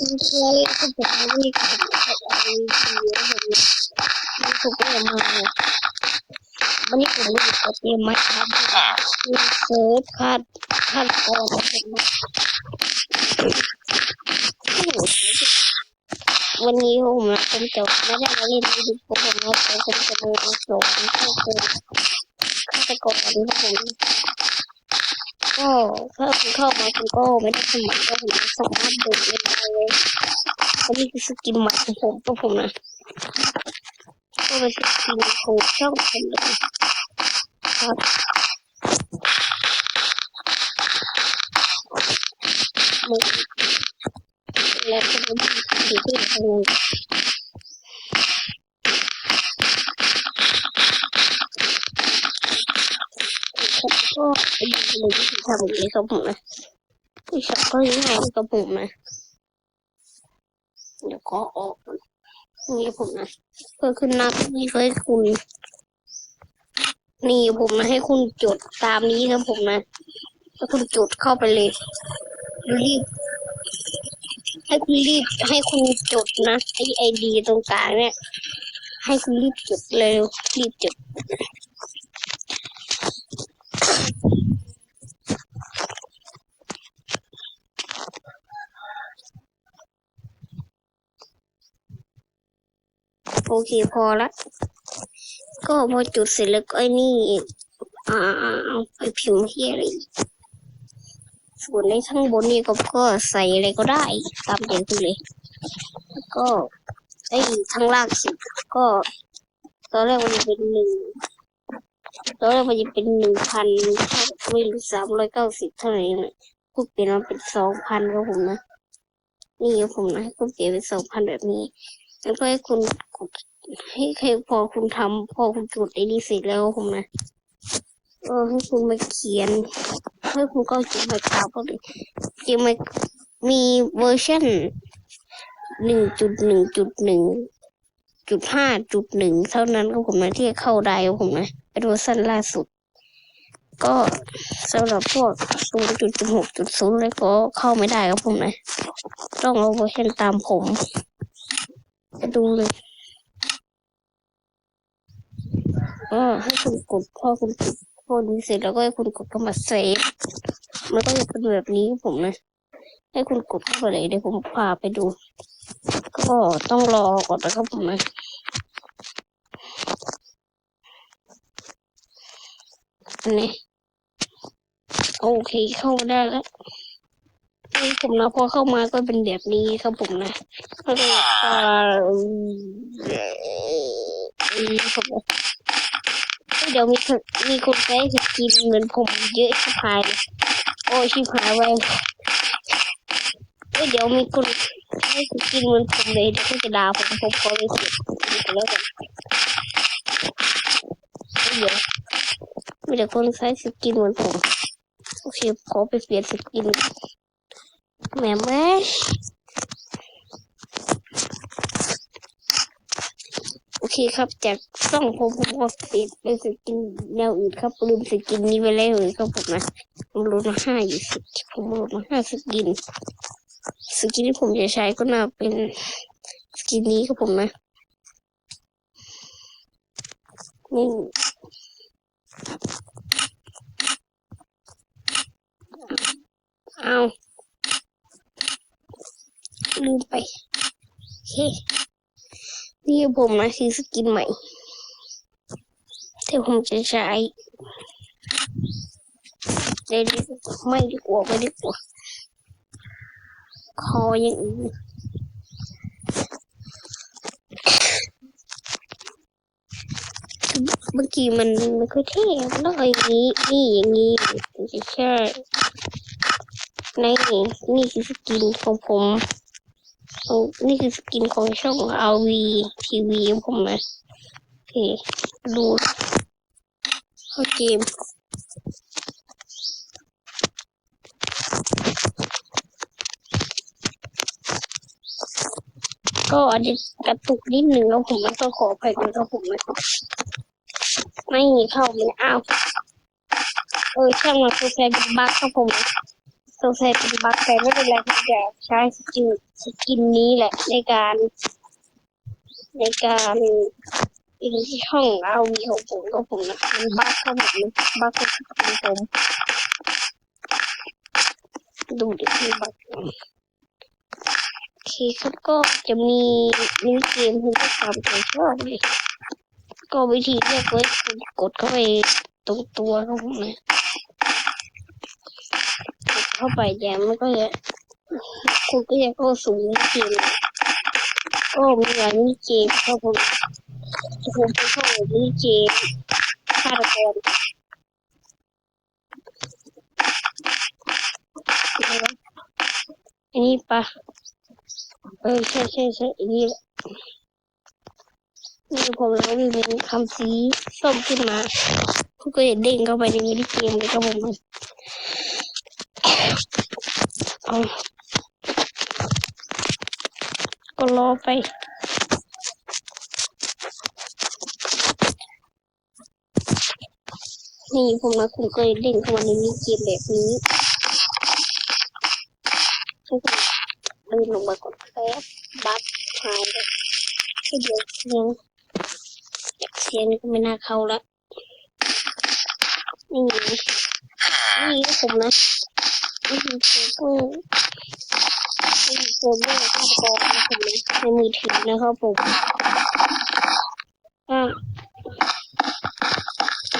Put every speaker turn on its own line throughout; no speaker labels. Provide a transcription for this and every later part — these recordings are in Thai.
เคยก็ผมไม่ได้ขับอะไรดีแล้วผมผมก็เลยมาวันนี้ผมอยู่กับเกมมาครับคือเซิร์ฟคาดคาดกองของผมวันนี้ผมนะผมจะไม่ได้มาเล่นวิดีโอผมนะผมจะมาสอนข้อมูลฆาตกรของผม ก็ถ้าคุณเข้ามาคุณก็ไม่ได้สมัครก็ผมสามารถดูได้เลยอันนี้คือสกินใหม่ของผมตัวผมนะก็เป็นสกินของช่องผมเลยครับมันแล้วก็เป็นสิ่งที่ทำ ก็เป็นสิ่งที่ทำอย่างนี้ครับผมนะผู้ชายก็ยังไงกับผมนะเดี๋ยวก็ออกนี่ผมนะเพื่อขึ้นหน้าที่ให้คุณ นี่ผมนะให้คุณจดตามนี้ครับผมนะให้คุณจดเข้าไปเลยรีบให้คุณรีบให้คุณจดนะไอไอดีตรงกลางเนี่ย ให้คุณรีบจดเร็วรีบจด โอเคพอละ ก็พอจุดเสร็จแล้วก็ไอ้นี่อ่าเอาไปพิมพ์ที่อะไรส่วนในข้างบนนี่ก็ก็ใส่อะไรก็ได้ตามใจคุณเลยแล้วก็ไอ้ข้างล่างสุดก็ตอนแรกมันจะเป็นหนึ่งตอนแรกมันจะเป็นหนึ่งพันไม่รู้สามร้อยเก้าสิบเท่าไหร่เนี่ยกูเปลี่ยนมาเป็นสองพันครับผมนะ นี่ครับผมนะกูเปลี่ยนเป็นสองพันแบบนี้ แล้วก็ให้คุณกดให้ให้พอคุณทำพอคุณกดไอ้นี่เสร็จแล้วผมนะเออให้คุณมาเขียนให้คุณก็เขียนมาตามก็เลยเขียนมามีเวอร์ชันหนึ่งจุดหนึ่งจุดหนึ่งจุดห้าจุดหนึ่งเท่านั้นก็ผมนะที่เข้าได้ครับผมนะเป็นเวอร์ชันล่าสุด ก็สำหรับพวกศูนย์จุดหกจุดศูนย์เลยก็เข้าไม่ได้ครับผมนะ ต้องเอาเวอร์ชันตามผม ไปดูเลยก็ให้คุณกดพอคุณกดพอดีเสร็จแล้วก็ให้คุณกดเข้ามาเซฟมันก็จะเป็นแบบนี้ผมนะ ให้คุณกดเข้าไปเลยเดี๋ยวผมพาไปดู ก็ต้องรอก่อนนะครับผมนะอันนี้โอเคเข้าได้แล้วนี่ผมนะพอเข้ามาก็เป็นแบบนี้ครับผมนะ เดี๋ยวมีคนมีคนใช้สกินเหมือนผมเยอะชิบหายโอ้ชิบหายไปเอ้เดี๋ยวมีคนใช้สกินเหมือนผมเลยเดี๋ยวเขาจะด่าผมผมขอไปเสียกันแล้วกันเอ้ยเดี๋ยวมีแต่คนใช้สกินเหมือนผมโอเคขอไปเปลี่ยนสกินแหมแม่โอ เคครับ จากช่องผมผมก็เปลี่ยนเป็นสกินแนวอื่นครับลืมสกินนี้ไปแล้วเลยครับผมนะผมลดมาห้าอยู่สิผมลดมาห้าสกิน สกินที่ผมจะใช้ก็น่าเป็นสกินนี้ครับผมนะนี่เอาลืมไปโอเค นี่ผมนะคือสกินใหม่ที่ผมจะใช้เดี๋ยวไม่ดีกว่าไม่ดีกว่าคออย่างอื่นเมื่อกี้มันมันคือเท่แล้วอย่างนี้นี่อย่างนี้ไม่ใช่นี่นี่คือสกินของผม นี่คือสกินของช่อง RV TV ของผมนะโอเคดูเข้าเกมก็อาจจะกระตุกนิดหนึ่งแล้วผมมันต้องขออภัยด้วยครับผมนะไม่เข้าไม่ได้อ้าวเออช่างมันคือแฟนบักครับผม สงสัยเป็นบั๊กแต่ไม่เป็นไรผมจะใช้สกินสกินนี้แหละ ในการ ในการอีกที่ช่องเอาวีของผมก็ผมนะมันบั๊กเข้ามดเลยบั๊กเข้าสกินผมดูดิมีบั๊กโอเคครับก็จะมีมินิเกมให้ด้วยความใจชอบเลยก็วิธีเรียกไว้คุณกดเข้าไปตรงตัวของผมนะ เข้าไปแยมมันก็จะคุณก็จะเข้าสู่มินิเกมก็มีหลายมินิเกมครับผมผมไปเข้ามิเกมฆาตกรอันนี้ปะเออใช่ใช่ใช่อันนี้นี่ผมแล้วมีเป็นคำสีส้มขึ้นมาคุณก็จะเด้งเข้าไปในมินิเกมเลยครับผม เอาก็รอไปนี่ผมนะคุณเคยเล่นเข้ามาในมินิเกมแบบนี้ทุกคนเดินลงมากดแคปบัฟหายเลยที่เดียวเสียงอยากเสียงก็ไม่น่าเข้าละนี่นี่ผมนะ อือผมผมเล่นฆาตกรนะผมนะในมือถือนะครับผมอ่า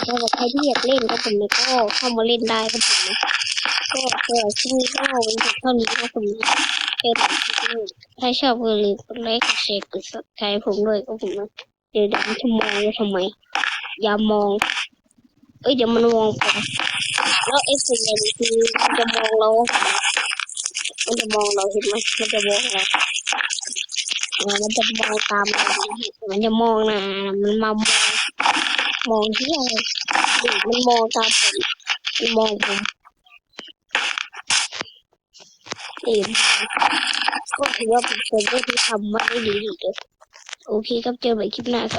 สำหรับใครที่อยากเล่นก็ผมก็เข้ามาเล่นได้ครับผมก็สำหรับที่นี้ก็เป็นเท่านี้ครับผมเจอกันที่นี่ถ้าชอบก็อย่าลืมกดไลค์กดแชร์กดซับสไครต์ผมด้วยครับผมนะเดี๋ยวเดี๋ยวมันจะมองเราทำไมอย่ามอง เอ้ยเดี๋ยวมันมองผม แล้วไอ้สิ่งนี้คือมันจะมองเรา มันจะมองเราเห็นไหมมันจะมองเรามันจะมองตามเรามันจะมองนะ มันมามองมองที่อะไรมันมองตามผมมันมองผมเอ็มก็ถือว่าผมเป็นผู้ที่ทำมาได้ดีที่สุดโอเคครับเจอกันใหม่คลิปหน้าครับ